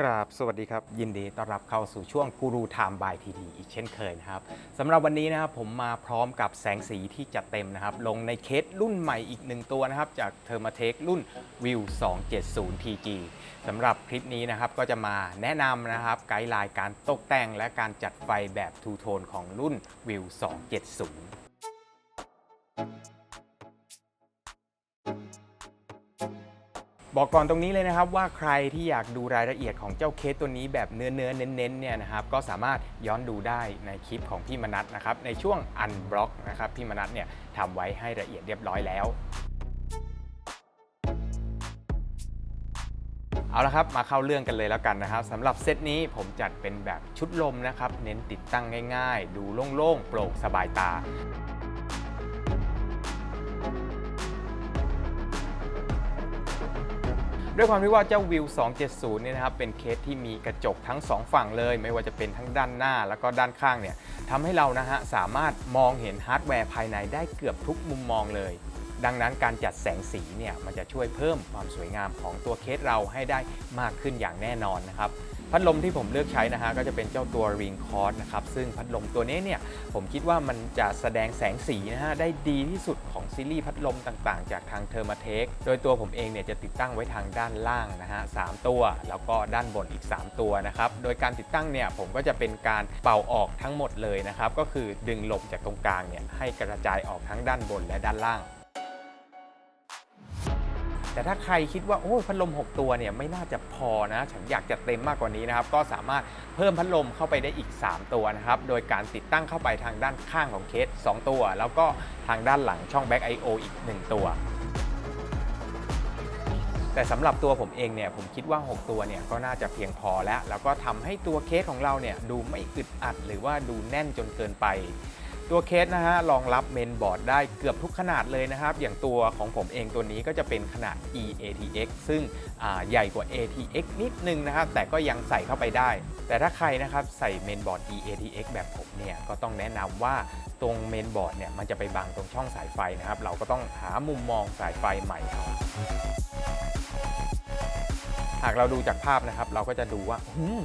กราบสวัสดีครับ ยินดีต้อนรับเข้าสู่ช่วงกูรูไทม์บายทีดีอีกเช่นเคยนะครับสำหรับวันนี้นะครับผมมาพร้อมกับแสงสีที่จัดเต็มนะครับ ลงในเคสรุ่นใหม่อีกหนึ่งตัวนะครับ จากเทอร์มาเทครุ่น View 270 TG สำหรับคลิปนี้นะครับก็จะมาแนะนำนะครับไกด์ไลน์การตกแต่งและการจัดไฟแบบทูโทนของรุ่น View 270 บอกก่อนตรงนี้เลยนะครับว่าใครที่อยากดูรายละเอียดของเจ้าเคสตัวนี้แบบเนื้อเนื้อๆเน้นๆเนี่ยนะครับก็สามารถย้อนดูได้ในคลิปของพี่มนัทนะครับในช่วงอันบล็อกนะครับพี่มนัทเนี่ยทำไว้ให้ละเอียดเรียบร้อยแล้วเอาละครับมาเข้าเรื่องกันเลยแล้วกันนะครับสำหรับเซตนี้ผมจัดเป็นแบบชุดลมนะครับ เน้นติดตั้งง่ายๆ ดูโล่งๆ โปร่งสบายตา ด้วยความที่ว่าเจ้าวิว 270 เนี่ยนะครับ เป็นเคสที่มีกระจกทั้ง 2 ฝั่งเลย ไม่ว่าจะเป็นทั้งด้านหน้าแล้วก็ด้านข้างเนี่ยทำให้เรานะฮะสามารถมองเห็นฮาร์ดแวร์ภายในได้เกือบทุกมุมมองเลย ดังนั้นการจัดแสงสีเนี่ยมันจะช่วยเพิ่มความสวยงามของตัวเคสเราให้ได้มากขึ้นอย่างแน่นอนนะครับ พัดลมที่ผมเลือกใช้นะฮะก็จะเป็นเจ้าตัว Ring c o r d นะครับซึ่งพัดลมตัวนี้เนี่ยผมคิดว่ามันจะแสดงแสงสีนะฮะได้ดีที่สุดของซีรีส์พัดลมต่างๆ จากทางเทอร์มาเทคโดยตัวผมเองเนี่ยจะติดตั้งไว้ทางด้านล่างนะฮะสามตัว แล้วก็ด้านบนอีก 3 ตัวนะครับโดยการติดตั้งเนี่ยผมก็จะเป็นการเป่าออกทั้งหมดเลยนะครับก็คือดึงลมจากตรงกลางเนี่ยให้กระจายออกทั้งด้านบนและด้านล่าง แต่ถ้าใครคิดว่าโอ้พัดลม 6 ตัวเนี่ยไม่น่าจะพอนะ ฉันอยากจะเต็มมากกว่านี้นะครับ ก็สามารถเพิ่มพัดลมเข้าไปได้อีก 3 ตัวนะครับ โดยการติดตั้งเข้าไปทางด้านข้างของเคส 2 ตัว แล้วก็ทางด้านหลังช่อง Back I/O อีก 1 ตัวแต่สำหรับตัวผมเองเนี่ยผมคิดว่า 6 ตัวเนี่ยก็น่าจะเพียงพอแล้ว แล้วก็ทำให้ตัวเคสของเราเนี่ยดูไม่อึดอัด หรือว่าดูแน่นจนเกินไป ตัวเคสนะฮะรองรับเมนบอร์ดได้เกือบทุกขนาดเลยนะครับ อย่างตัวของผมเองตัวนี้ก็จะเป็นขนาด eATX ซึ่งใหญ่กว่า ATX นิดนึงนะครับ แต่ก็ยังใส่เข้าไปได้ แต่ถ้าใครนะครับใส่เมนบอร์ด eATX แบบผมเนี่ย ก็ต้องแนะนำว่าตรงเมนบอร์ดเนี่ยมันจะไปบังตรงช่องสายไฟนะครับ เราก็ต้องหามุมมองสายไฟใหม่เอา หากเราดูจากภาพนะครับ เราก็จะดูว่า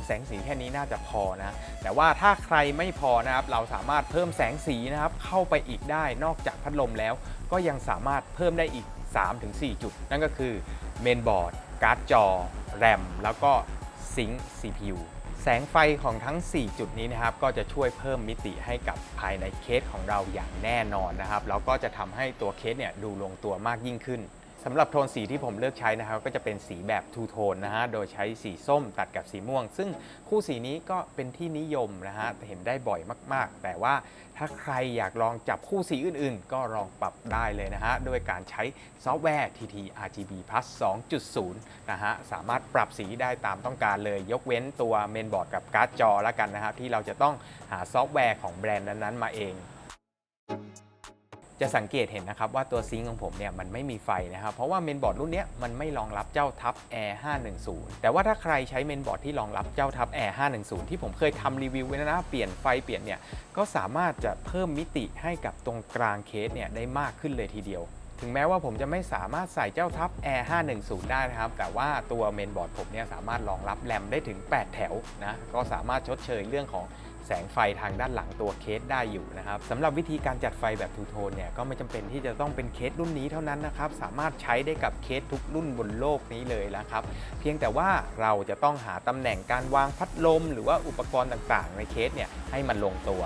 แสงสีแค่นี้น่าจะพอนะ แต่ว่าถ้าใครไม่พอนะครับเราสามารถเพิ่มแสงสีนะครับเข้าไปอีกได้นอกจากพัดลมแล้ว ก็ยังสามารถเพิ่มได้อีก 3-4 จุด นั่นก็คือเมนบอร์ดการ์ดจอ แรม แล้วก็ซิงค์ CPU แสงไฟของทั้ง 4 จุดนี้นะครับ ก็จะช่วยเพิ่มมิติให้กับภายในเคสของเราอย่างแน่นอนนะครับ แล้วก็จะทำให้ตัวเคสเนี่ยดูลงตัวมากยิ่งขึ้น สำหรับโทนสีที่ผมเลือกใช้นะครับก็จะเป็นสีแบบทูโทนนะฮะโดยใช้สีส้มตัดกับสีม่วง ซึ่งคู่สีนี้ก็เป็นที่นิยมนะฮะเห็นได้บ่อยมากๆ แต่ว่าถ้าใครอยากลองจับคู่สีอื่นๆ ก็ลองปรับได้เลยนะฮะด้วยการใช้ซอฟต์แวร์ TT RGB Plus 2.0 นะฮะสามารถปรับสีได้ตามต้องการเลยยกเว้นตัวเมนบอร์ดกับการ์ดจอแล้วกันนะครับที่เราจะต้องหาซอฟต์แวร์ของแบรนด์นั้นๆมาเอง จะสังเกตเห็นนะครับว่าตัวซิงค์ของผมเนี่ยมันไม่มีไฟนะครับ เพราะว่าเมนบอร์ดรุ่นเนี้ยมันไม่รองรับเจ้าทับ Air 510 แต่ว่าถ้าใครใช้เมนบอร์ดที่รองรับเจ้าทับ Air 510 ที่ผมเคยทำรีวิวไว้นะเปลี่ยนไฟเปลี่ยนเนี่ยก็สามารถจะเพิ่มมิติให้กับตรงกลางเคสเนี่ยได้มากขึ้นเลยทีเดียวถึงแม้ว่าผมจะไม่สามารถใส่เจ้าทับ Air 510 ได้นะครับ แต่ว่าตัวเมนบอร์ดผมเนี่ยสามารถรองรับแรมได้ถึง 8 แถวนะ ก็สามารถชดเชยเรื่องของ แสงไฟทางด้านหลังตัวเคสได้อยู่นะครับสำหรับวิธีการจัดไฟแบบทูโทนเนี่ยก็ไม่จำเป็นที่จะต้องเป็นเคสรุ่นนี้เท่านั้นนะครับสามารถใช้ได้กับเคสทุกรุ่นบนโลกนี้เลยนะครับเพียงแต่ว่าเราจะต้องหาตำแหน่งการวางพัดลม หรือว่าอุปกรณ์ต่างๆ ในเคสเนี่ยให้มันลงตัว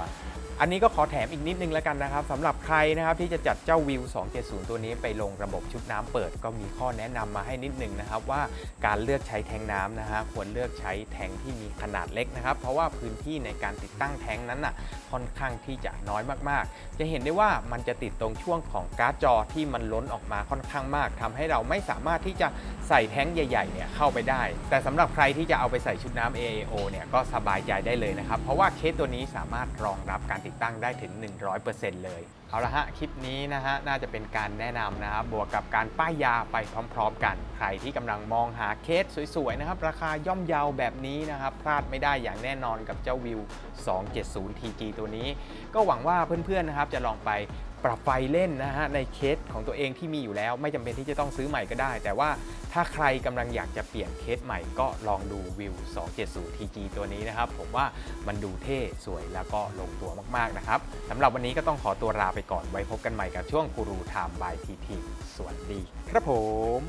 อันนี้ก็ขอแถมอีกนิดนึงแล้วกันนะครับสำหรับใครนะครับที่จะจัดเจ้าวิว 270 ตัวนี้ไปลงระบบชุดน้ำเปิด ก็มีข้อแนะนำมาให้นิดนึงนะครับว่าการเลือกใช้แทงน้ำนะฮะควรเลือกใช้แทงที่มีขนาดเล็กนะครับ เพราะว่าพื้นที่ในการติดตั้งแทงนั้นน่ะค่อนข้างที่จะน้อยมากๆ จะเห็นได้ว่ามันจะติดตรงช่วงของการ์ดจอที่มันล้นออกมาค่อนข้างมากทำให้เราไม่สามารถที่จะใส่แท้งใหญ่ๆเนี่ยเข้าไปได้ แต่สำหรับใครที่จะเอาไปใส่ชุดน้ำ AAO เนี่ยก็สบายใจได้เลยนะครับเพราะว่าเคสตัวนี้สามารถรองรับการติดติดตั้งได้ถึง 100%เลย เอาละฮะคลิปนี้นะฮะน่าจะเป็นการแนะนำนะครับบวกกับการป้ายยาไปพร้อมๆ กัน ใครที่กำลังมองหาเคสสวยๆนะครับราคาย่อมเยาวแบบนี้นะครับพลาดไม่ได้อย่างแน่นอนกับเจ้าวิว 270 TG ตัวนี้ ก็หวังว่าเพื่อนๆนะครับจะลองไปปรับไฟเล่นนะฮะในเคสของตัวเองที่มีอยู่แล้ว ไม่จำเป็นที่จะต้องซื้อใหม่ก็ได้ แต่ว่าถ้าใครกำลังอยากจะเปลี่ยนเคสใหม่ก็ลองดูวิว 270 TG ตัวนี้นะครับ ผมว่ามันดูเท่สวยแล้วก็ลงตัวมากๆนะครับสำหรับวันนี้ก็ต้องขอตัวลาไปไปก่อนไว้พบกันใหม่กับช่วงครูไทมบายทีทีสวัสดี ครับผม